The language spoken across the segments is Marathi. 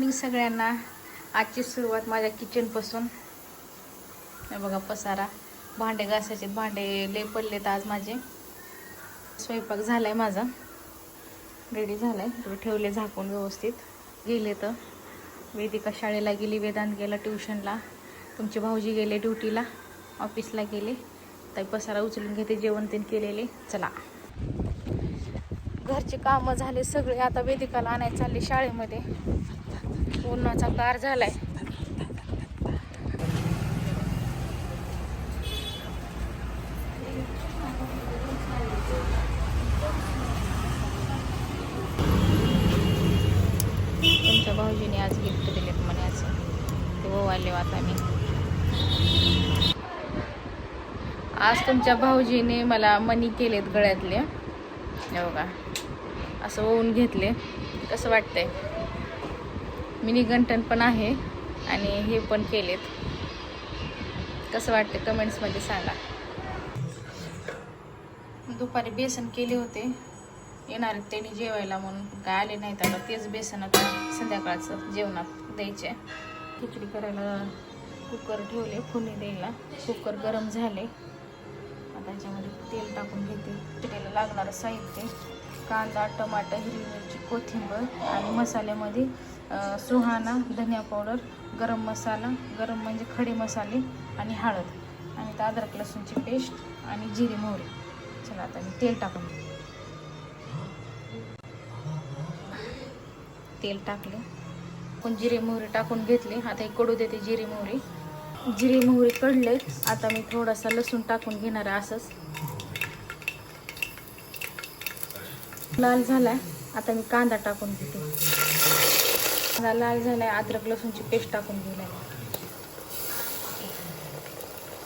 मॉर्निंग सगळ्यांना आजची सुरुवात माझ्या किचनपासून बघा पसारा. भांडे घासायचे. भांडे लय पडलेत आज माझे. स्वयंपाक झाला आहे माझा. रेडी झाला आहे ठेवले झाकून व्यवस्थित. गेले तर. वेदिका शाळेला गेली वेदांत गेला ट्युशनला. तुमचे भाऊजी गेले ड्युटीला. ऑफिसला गेले. ताई पसारा उचलून घेते जेवण तेन केलेले. चला. घरचे कामं झाले सगळे आता वेदिकाला आणायला चालले शाळेमध्ये. उन्हाचा कार झालाय. तुमच्या भाऊजीने आज गिफ्ट दिलेत म्हणे असं. ते ओवाले आता मी. आज तुमच्या भाऊजीने मला मनी केलेत गळ्यातले. हे बघा. असं ओवून घेतले. कसं वाटतंय? मिनी गंठन पण आहे आणि हे पण केलेत. कसं वाटतं कमेंट्समध्ये सांगा. दुपारी बेसन केले होते. येणार आहेत त्यांनी जेवायला म्हणून. काय आले नाहीत आता. तेच बेसन आता संध्याकाळचं जेवणात द्यायचे. खिचडी करायला कुकर ठेवले फोडणी द्यायला. कुकर गरम झाले. आता याच्यामध्ये तेल टाकून घेते. त्याला लागणारं साहित्य कांदा टमाटर हिरवी मिरची कोथिंबीर आणि मसाल्यामध्ये सुहाना सुहाणा धनिया पावडर गरम मसाला गरम म्हणजे खडे मसाले आणि हळद आणि त्या अद्रक लसूणची पेस्ट आणि जिरे मोहरी. चला आता मी तेल टाकून तेल टाकले. पण जिरे मोहरी टाकून घेतले. आता एक कडू देते जिरे मोहरी. जिरे मोहरी कढले आता मी थोडासा लसूण टाकून घेणार आहे असंच. लाल झालाय. आता मी कांदा टाकून घेते. कांदा लाल झालाय अद्रक लसूणची पेस्ट टाकून घेणार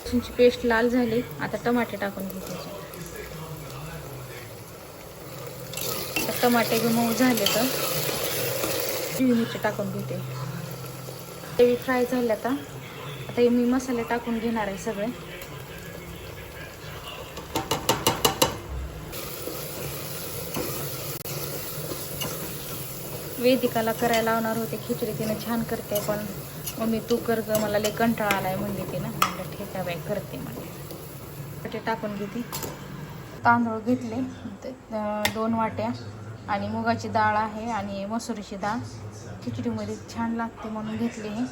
लसूणची पेस्ट लाल झाली आता टमाटे टाकून घेते. आता टमाटे बी मऊ झाले तर. हिरवी मिरची टाकून घेते. ते फ्राय झाले आता. आता हे मी मसाले टाकून घेणार आहे सगळे. वेदिकाला करायला लावणार होते खिचडी तिने छान करते पण मम्मी तू कर ग मला लय कंटाळा आलाय म्हणली तिनं. म्हणलं ठीक आहे बाई करते म्हणजे ते टाकून घेते. तांदूळ घेतले दोन वाट्या. आणि मुगाची डाळ आहे आणि मसुरीची डाळ. खिचडीमध्ये छान लागते म्हणून घेतली हे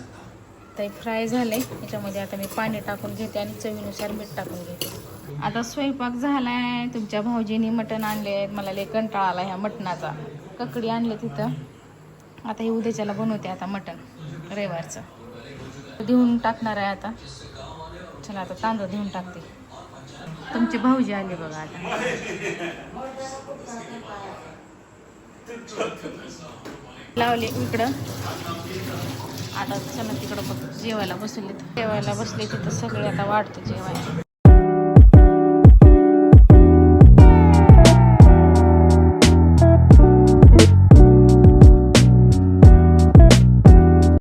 तर फ्राय झाले. याच्यामध्ये आता मी पाणी टाकून घेते आणि चवीनुसार मीठ टाकून घेते. आता स्वयंपाक झाला आहे तुमच्या भाऊजीने मटण आणले. मला लय कंटाळा आला ह्या मटणाचा. ककडी आणले तिथं. आता हे उद्याच्याला बनवते आता मटण. रविवारचं. देऊन टाकणार आहे आता. चला आता तांदूळ देऊन टाकते. तुमचे भाऊजी आले बघा आता. लावले इकडं. आता चला तिकडं बघ जेवायला बसले जेवायला बसले तिथं सगळे आता वाढतं जेवायला.